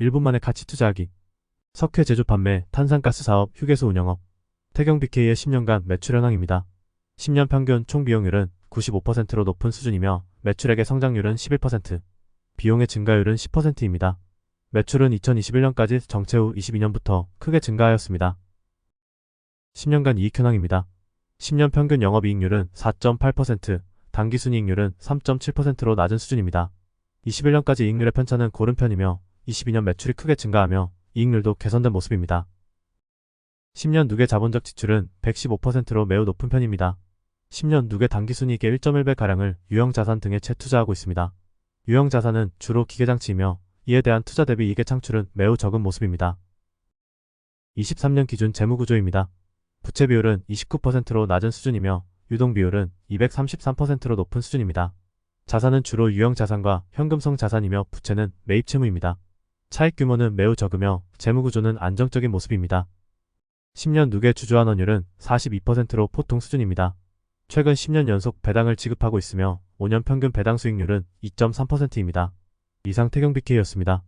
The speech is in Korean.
1분 만에 가치 투자하기. 석회 제조 판매, 탄산가스 사업, 휴게소 운영업. 태경 BK의 10년간 매출 현황입니다. 10년 평균 총 비용률은 95%로 높은 수준이며 매출액의 성장률은 11%, 비용의 증가율은 10%입니다. 매출은 2021년까지 정체 후 22년부터 크게 증가하였습니다. 10년간 이익 현황입니다. 10년 평균 영업이익률은 4.8%, 당기순이익률은 3.7%로 낮은 수준입니다. 21년까지 이익률의 편차는 고른 편이며 22년 매출이 크게 증가하며 이익률도 개선된 모습입니다. 10년 누계 자본적 지출은 115%로 매우 높은 편입니다. 10년 누계 당기순이익의 1.1배가량을 유형자산 등에 채투자하고 있습니다. 유형자산은 주로 기계장치이며 이에 대한 투자 대비 이익의 창출은 매우 적은 모습입니다. 23년 기준 재무구조입니다. 부채 비율은 29%로 낮은 수준이며 유동 비율은 233%로 높은 수준입니다. 자산은 주로 유형 자산과 현금성 자산이며 부채는 매입 채무입니다. 차익 규모는 매우 적으며 재무구조는 안정적인 모습입니다. 10년 누계 주주환원율은 42%로 보통 수준입니다. 최근 10년 연속 배당을 지급하고 있으며 5년 평균 배당 수익률은 2.3%입니다. 이상 태경 BK였습니다.